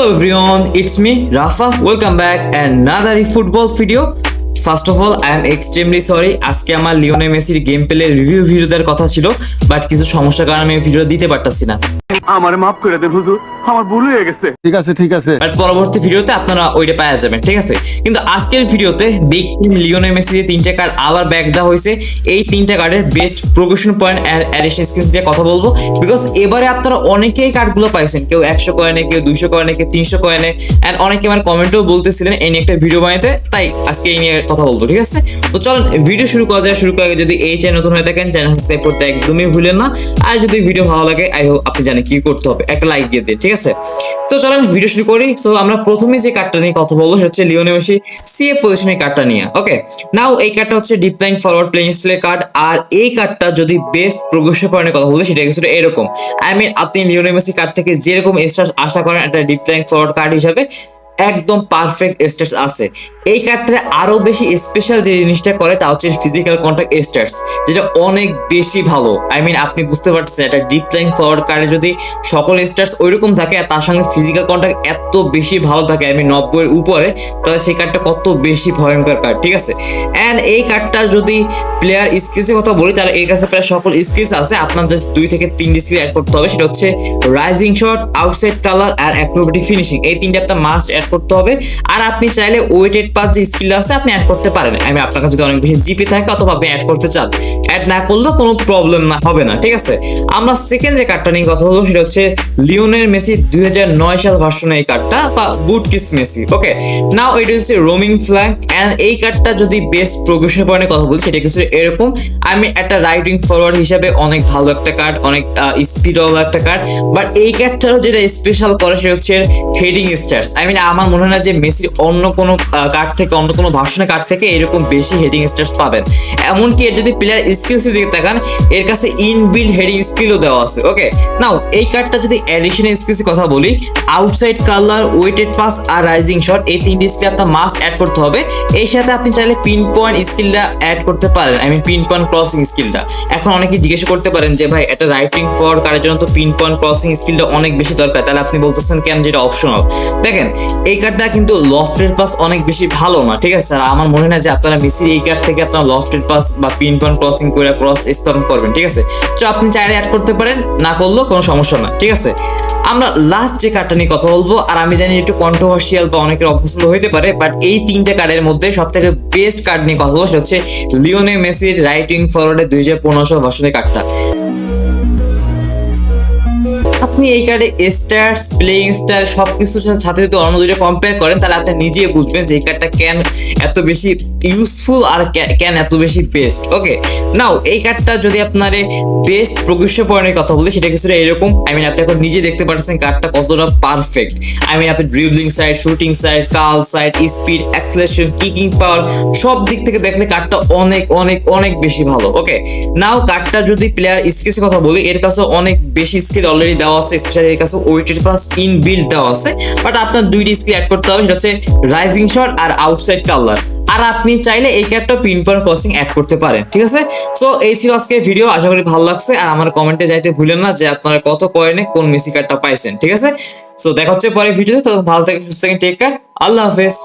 Hello everyone, it's me Rafa. Welcome back another football video. First of all I am extremely sorry আজকে আমার Leone মেসির game play review video দেওয়ার কথা ছিল but কিছু সমস্যার কারণে আমি ভিডিও দিতে পারতাছি না আমার মাফ করে দেন হুজুর। আমার ভুল হয়ে গেছে। ঠিক আছে ঠিক আছে। বাট পরবর্তী ভিডিওতে আপনারা ওইটা পাওয়া যাবেন ঠিক আছে? কিন্তু আজকের ভিডিওতে বিগ মেসি যে তিনটা কার্ড আবার ব্যাক দেওয়া হয়েছে এই তিনটা কার্ডের best progression point and addition skills দিয়ে কথা বলব। বিকজ এবারে আপনারা অনেকেই কার্ডগুলো পাইছেন। কেউ একশো কয়েনে কেউ দুইশো কয়েনে কেউ তিনশো কয়েনে অ্যান্ড অনেকে আমার কমেন্টেও বলতেছিলেন এই নিয়ে একটা ভিডিও বানাইতে। তাই আজকে এই নিয়ে কথা বলব ঠিক আছে? তো চলুন ভিডিও শুরু করা যায়। শুরু করা যদি এই চ্যানেল নতুন হয়ে থাকেন চ্যানেল সাবস্ক্রাইব করতে একদমই ভুলেন না। আর যদি ভিডিও ভালো লাগে আই হোপ আপনি জানেন কি করতে হবে? একটা লাইক দিয়ে দিন, ঠিক আছে? তো চলেন ভিডিও শুরু করি। সো আমরা প্রথমে যে কার্ডটা নিয়ে কথা বলব, সেটা হচ্ছে লিওনে মেসি সিএ পজিশনের কার্ডটা নিয়ে। ওকে নাও এই কার্ডটা হচ্ছে ডিপ লাইন ফরওয়ার্ড প্লেইং স্টাইলের কার্ড আর এই কার্ডটা যদি বেস্ট প্রবেশ পয়েন্টের কথা বলতে সেটা কিছুটা এরকম। আই মিন আপনি লিওনে মেসি কার্ড থেকে যেরকম স্টার আশা করেন, একটা ডিপ লাইন ফরওয়ার্ড কার্ড হিসাবে একদম পারফেক্ট স্ট্যাটস আছে। এই কার্ডটা আরও বেশি স্পেশাল যে জিনিসটা করে তা হচ্ছে ফিজিক্যাল কন্ট্যাক্ট স্ট্যাটস যেটা অনেক বেশি ভালো। আই মিন আপনি বুঝতে পারছেন একটা ডিপ লাইন ফরওয়ার্ড কার্ডে যদি সকল স্ট্যাটস ওইরকম থাকে, আর তার সঙ্গে ফিজিক্যাল কন্ট্যাক্ট এত বেশি ভালো থাকে আই মিন নব্বইয়ের উপরে, তাহলে সেই কার্ডটা কত বেশি ভয়ঙ্কর কার্ড ঠিক আছে? অ্যান্ড এই কার্ডটা যদি প্লেয়ার স্কিলসের কথা বলি, তাহলে এর কাছে প্রায় সকল স্কিলস আছে। আপনার জাস্ট দুই থেকে তিনটি স্কিল অ্যাড করতে হবে, সেটা হচ্ছে রাইজিং শট আউটসাইড কালার আর অ্যাক্রোবেটিক ফিনিশিং এই তিনটা আপনার মাস্ট অ্যাড করতে হবে। আর আপনি চাইলে ওয়েটেড পাস যে স্কিল আছে, আপনি অ্যাড করতে পারেন। আমি আপনার কাছে যদি অনেক বেশি জিপি থাকে অথবা আপনি অ্যাড করতে চান অ্যাড না করলেও কোনো প্রবলেম না, হবে না, ঠিক আছে? আমরা সেকেন্ড যে কার্ডটা নিয়ে কথা বলব, সেটা হচ্ছে লিওনের মেসি দুই সাল ভার্সনের এই কার্ডটা বা বুট কিস মেসি ওকে নাও এটা হচ্ছে রোমিং ফ্ল্যাঙ্ক অ্যান্ড এই কার্ডটা যদি বেস্ট প্রোগ্রেশন পয়েন্টের কথা বলছি সেটা কিছু এরকম। আমি একটা রাইটিং ফরওয়ার্ড হিসাবে অনেক ভালো একটা কার্ড অনেক স্পিড ওয়ালা একটা কার্ড বাট এই কার্ডটারও যেটা স্পেশাল করে, সেটা হচ্ছে হেডিং স্টার্স আই মিন আমার মনে হয় না যে মেসির অন্য কোনো কার্ড থেকে, অন্য কোনো ভার্সনের কার্ড থেকে এরকম বেশি হেডিং স্টার্স পাবেন। এমনকি এর যদি প্লেয়ার স্কিলস দিকে তাকান, এর কাছে ইনবিল্ড হেডিং স্কিলও দেওয়া আছে ওকে নাও এই কার্ডটা যদি অ্যাডিশনাল স্কিলসের কথা বলি আউটসাইড কালার ওয়েটেড পাস আর রাইজিং শট এই তিনটি স্কিল আপনার মাস্ট অ্যাড করতে হবে। এই সাথে আপনি চাইলে পিন পয়েন্ট স্কিলটা অ্যাড করতে পারেন I mean pinpoint crossing স্কিলটা এখন অনেকে জিজ্ঞেস করতে পারেন যে, ভাই, এটা রাইটিং ফর কারের জন্য তো পিন পয়েন্ট ক্রসিং স্কিলটা অনেক বেশি দরকার। তাহলে আপনি বলতেছেন, কেন? যেটা অপশনাল দেখেন এই কার্ডটা কিন্তু লফটেড পাস অনেক বেশি ভালো না, ঠিক আছে? আর আমার মনে হয় যে আপনারা মেসির এই কার্ড থেকে আপনারা লফটেড পাস বা পিন পয়েন্ট ক্রসিং করে ক্রস স্পাম করবেন, ঠিক আছে? তো আপনি চাইলে অ্যাড করতে পারেন, না করলেও কোনো সমস্যা না ঠিক আছে? আমরা লাস্ট যে কার্ডটা নিয়ে কথা বলব, আর আমি জানি একটু কন্ট্রোভার্সিয়াল বা অনেকের অপছন্দ হইতে পারে বাট এই তিনটে কার্ডের মধ্যে সব থেকে বেস্ট কার্ড নিয়ে কথা বলব, সেটা হচ্ছে লিওনে মেসির রাইটিং ফরওয়ার্ডের দুই হাজার পনেরো সাল ভার্সনের কার্ডটা আপনি এই কার্ডে স্টার্স প্লেইং স্টার সব কিছুর সাথে যদি অন্য দুটো কম্পেয়ার করেন, তাহলে আপনি নিজেই বুঝবেন যে এই কার্ডটা কেন এত বেশি ইউজফুল আর কেন এত বেশি বেস্ট ওকে নাও এই কার্ডটা যদি আপনার বেস্ট প্রকৃষ্ট পয়েন্টের কথা বলি, সেটা কিছুটা এরকম। আই মিন আপনি এখন নিজে দেখতে পাচ্ছেন কার্ডটা কতটা পারফেক্ট আই মিন আপনি dribbling side shooting side curl side speed acceleration kicking power সব দিক থেকে দেখলে কার্ডটা অনেক অনেক অনেক বেশি ভালো ওকে নাও কার্ডটা যদি প্লেয়ার স্কিলসের কথা বলি, এর কাছে অনেক বেশি স্কিল অলরেডি দেওয়া কাছে ওয়েটেড বিল্ড দেওয়া আছে। বাট আপনার দুইটি স্কিল অ্যাড করতে হবে, সেটা হচ্ছে রাইজিং শট আর আউটসাইড কালার আর আপনি চাইলে এই ক্যাপটা পিন পয়েন্ট ক্রসিং অ্যাড করতে পারেন, ঠিক আছে? সো এই ছিল আজকে ভিডিও আশা করি ভালো লাগছে। আর আমার কমেন্টে যাইতে ভুলেন না যে আপনারা কত কয়েনে কোন মেসি কার্ডটা পাইছেন, ঠিক আছে? সো দেখা হচ্ছে পরে ভিডিওতে তখন ভালো থেকে সুস্থ টেক কেয়ার আল্লাহ হাফেজ।